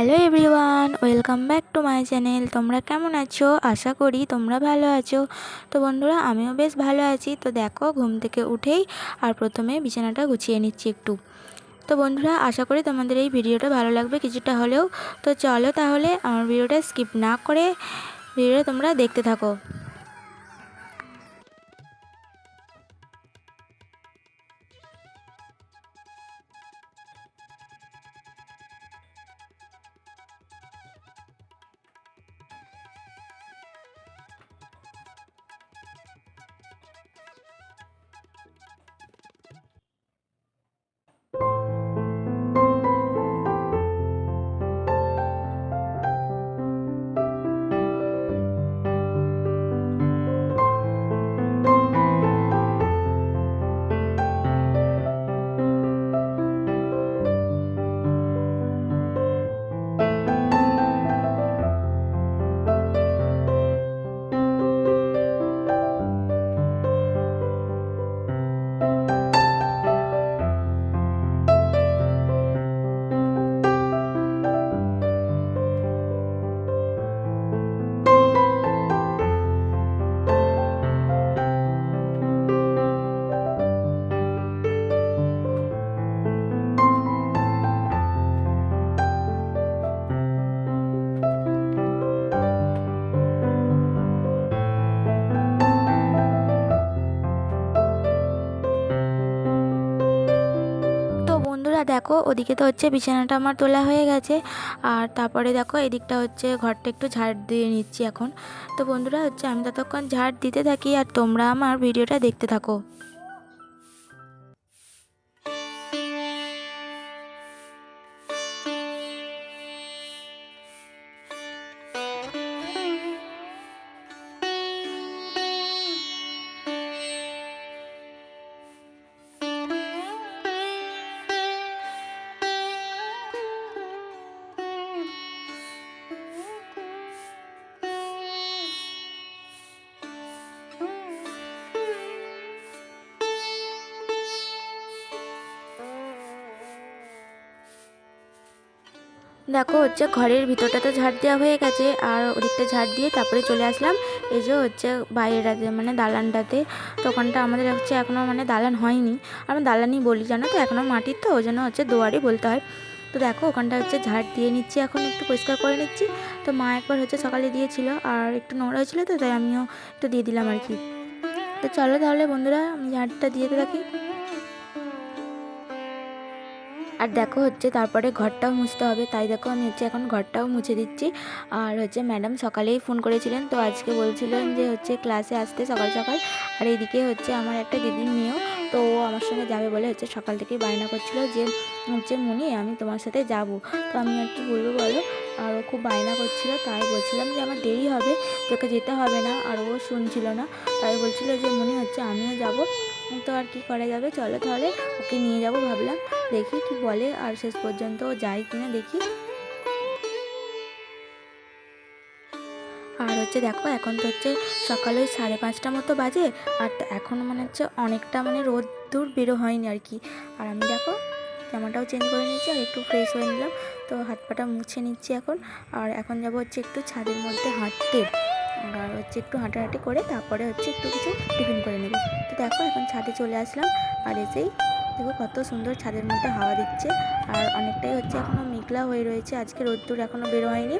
Hello everyone welcome back to my channel তোমরা কেমন আছো? আশা করি তোমরা ভালো আছো। তো বন্ধুরা, আমিও বেশ ভালো আছি। তো দেখো, ঘুম থেকে উঠেই আর প্রথমে বিছানাটা গুছিয়ে নিচ্ছি একটু। তো বন্ধুরা, আশা করি তোমাদের এই ভিডিওটা ভালো লাগবে কিছুটা হলেও। তো চলো তাহলে আমার ভিডিওটা স্কিপ না করে ভিডিওটা তোমরা দেখতে থাকো। দেখো, ওদিকে তো হচ্ছে বিছানাটা আমার তোলা হয়ে গেছে। আর তারপরে দেখো, এদিকটা হচ্ছে ঘরটা একটু ঝাড় দিয়ে নিচ্ছি এখন। তো বন্ধুরা, হচ্ছে আমি ততক্ষণ ঝাড় দিতে থাকি আর তোমরা আমার ভিডিওটা দেখতে থাকো। দেখো হচ্ছে ঘরের ভিতরটা তো ঝাড় দেওয়া হয়ে গেছে, আর ওদিকটা ঝাড় দিয়ে তারপরে চলে আসলাম। এই যে হচ্ছে বাইরেটাতে মানে দালানটাতে। তো ওখানটা আমাদের হচ্ছে এখনও মানে দালান হয়নি। আমরা দালানই বলি, জানো তো? এখনও মাটির তো, ওই জন্য হচ্ছে দুয়ারই বলতে হয়। তো দেখো, ওখানটা হচ্ছে ঝাড় দিয়ে নিচ্ছি, এখন একটু পরিষ্কার করে নিচ্ছি। তো মা একবার হচ্ছে সকালে দিয়েছিল, আর একটু নোংরা হয়েছিল তো, তাই আমিও একটু দিয়ে দিলাম আর কি। তো চলো তাহলে বন্ধুরা, আমি ঝাড়টা দিয়ে থাকি আর দেখো হচ্ছে তারপরে ঘরটাও মুছতে হবে। তাই দেখো আমি হচ্ছে এখন ঘরটাও মুছে দিচ্ছি। আর হচ্ছে ম্যাডাম সকালেই ফোন করেছিলেন, তো আজকে বলছিলেন যে হচ্ছে ক্লাসে আসতে সকাল সকাল। আর এইদিকে হচ্ছে আমার একটা দিদির মেয়েও, তো ও আমার সঙ্গে যাবে বলে হচ্ছে সকাল থেকেই বায়না করছিল যে হচ্ছে মনি আমি তোমার সাথে যাব। তো আমি আর কি বলব বলো? আর ও খুব বায়না করছিল, তাই বলছিলাম যে আমার দেরি হবে, তোকে যেতে হবে না। আর ও শুনছিল না, তাই বলছিল যে মনে হচ্ছে আমিও যাব। তো আর কি করা যাবে? চলো তাহলে ওকে নিয়ে যাব ভাবলাম। দেখি কি বলে, আর শেষ পর্যন্ত ও যায় কিনা দেখি। আর হচ্ছে দেখো, এখন তো হচ্ছে সকাল ওই সাড়ে পাঁচটা মতো বাজে, আর এখন মনে হচ্ছে অনেকটা মানে রোদ দূর বেরো হয়নি আর কি। আর আমি দেখো, জামাটাও চেঞ্জ করে নিচ্ছি আর একটু ফ্রেশ হয়ে নিলাম। তো হাত পাটা মুছে নিচ্ছি এখন। আর এখন যাব হচ্ছে একটু ছাদের মধ্যে হাঁটতে। হচ্ছে একটু হাঁটাহাঁটি করে তারপরে হচ্ছে একটু কিছু টিফিন করে নেব। তো দেখো, এখন ছাদে চলে আসলাম। আর এসেই দেখো কত সুন্দর ছাদের মধ্যে হাওয়া দিচ্ছে। আর অনেকটাই হচ্ছে এখনও মেঘলা হয়ে রয়েছে। আজকে রোদ্দুর এখনও বের হয়নি।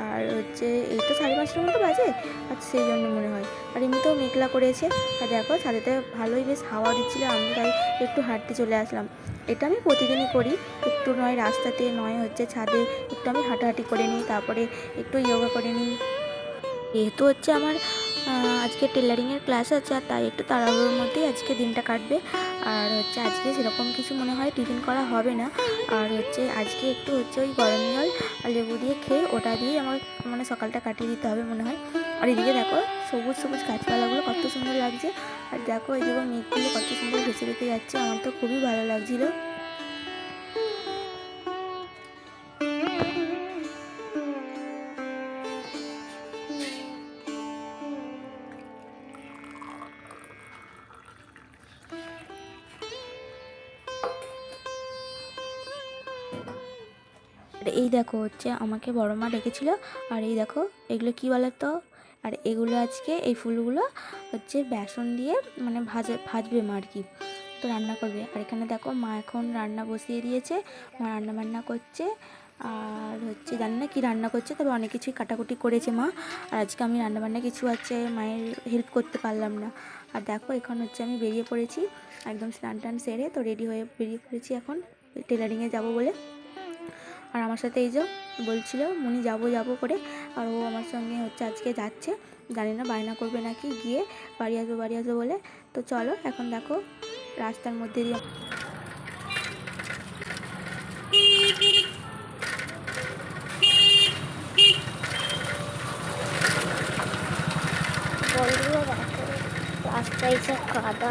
আর হচ্ছে এই তো সাড়ে পাঁচটার মতো বাজে, আর সেই জন্য মনে হয়। আর এমনিতেও মেঘলা করেছে। আর দেখো, ছাদেতে ভালোই বেশ হাওয়া দিচ্ছিল। আমি তাই একটু হাঁটতে চলে আসলাম। এটা আমি প্রতিদিনই করি। একটু নয়, রাস্তাতে নয় হচ্ছে ছাদে একটু আমি হাঁটাহাঁটি করে নিই। তারপরে একটু যোগা করে নিই। যেহেতু হচ্ছে আমার আজকে টেলারিংয়ের ক্লাস আছে আর তাই একটু তাড়াহুড়োর মধ্যেই আজকে দিনটা কাটবে। আর হচ্ছে আজকে সেরকম কিছু মনে হয় টিফিন করা হবে না। আর হচ্ছে আজকে একটু হচ্ছে ওই গরম জল আর লেবু দিয়ে খেয়ে ওটা দিয়ে আমার মানে সকালটা কাটিয়ে দিতে হবে মনে হয়। আর এদিকে দেখো সবুজ সবুজ গাছপালাগুলো কত সুন্দর লাগছে। আর দেখো এই দেখো মেঘগুলো কত সুন্দর ভেসে ভেসে যাচ্ছে, আমার তো খুবই ভালো লাগছিল। আর এই দেখো হচ্ছে আমাকে বড় মা ডেকেছিল। আর এই দেখো, এগুলো কী বলো তো? আর এগুলো আজকে এই ফুলগুলো হচ্ছে বেসন দিয়ে মানে ভাজে, ভাজবে মা আর কি। তো রান্না করবে। আর এখানে দেখো মা এখন রান্না বসিয়ে দিয়েছে। মা রান্না বান্না করছে। আর হচ্ছে জানি না কী রান্না করছে, তবে অনেক কিছুই কাটাকুটি করেছে মা। আর আজকে আমি রান্নাবান্না কিছু আছে মায়ের হেল্প করতে পারলাম না। আর দেখো এখন হচ্ছে আমি বেরিয়ে পড়েছি। একদম স্নান টান সেরে তো রেডি হয়ে বেরিয়ে পড়েছি এখন। টেলারিংয়ে যাব বলে। আর আমার সাথে এই যে বলছিল, মুনি যাব যাব করে। আর ও আমার সঙ্গে হচ্ছে আজকে যাচ্ছে। জানি না বায়না করবে নাকি, গিয়ে বাড়ি আসব বাড়ি আসব বলে। তো চলো, এখন দেখো রাস্তার মধ্যে দিয়ে রাস্তায় সব কাদা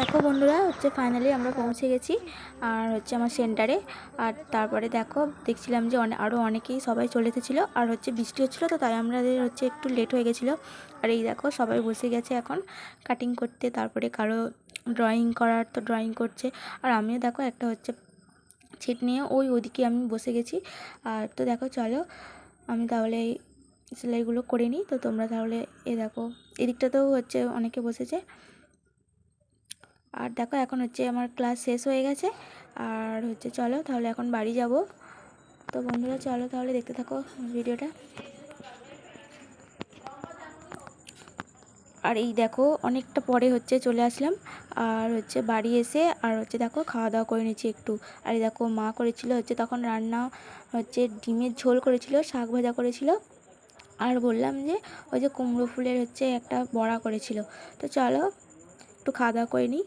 দেখো বন্ধুরা, হচ্ছে ফাইনালি আমরা পৌঁছে গেছি, আর হচ্ছে আমার সেন্টারে আর তারপরে দেখো, দেখছিলাম যে অনেক আরও অনেকেই সবাই চলে এসেছিল, আর হচ্ছে বৃষ্টি হচ্ছিল তো তাই আমাদের হচ্ছে একটু লেট হয়ে গেছিল। আর এই দেখো, সবাই বসে গেছে এখন কাটিং করতে, তারপরে কারও ড্রয়িং করার তো ড্রয়িং করছে। আর আমিও দেখো একটা হচ্ছে ছিট নিয়ে ওই ওদিকে আমি বসে গেছি। আর তো দেখো, চলো, আমি তাহলে এই সেলাইগুলো করে নিই। তো তোমরা তাহলে এ দেখো, এদিকটাতেও হচ্ছে অনেকে বসেছে। আর দেখো এখন হচ্ছে আমার ক্লাস শেষ হয়ে গেছে। আর হচ্ছে চলো তাহলে এখন বাড়ি যাব। তো বন্ধুরা চলো তাহলে দেখতে থাকো ভিডিওটা। আর এই দেখো অনেকটা পরে হচ্ছে চলে আসলাম। আর হচ্ছে বাড়ি এসে আর হচ্ছে দেখো খাওয়া দাওয়া করে নিয়েছি একটু। আর এই দেখো মা করেছিল হচ্ছে তখন রান্না হচ্ছে ডিমের ঝোল করেছিল, শাক ভাজা করেছিল। আর বললাম যে ওই যে কুমড়ো ফুলের হচ্ছে একটা বড়া করেছিল। তো চলো একটু খাওয়া দাওয়া করে নিই।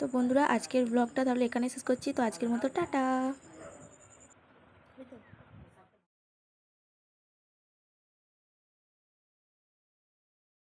তো বন্ধুরা আজকের ব্লগটা তাহলে এখানে শেষ করছি। তো আজকের মতো টাটা।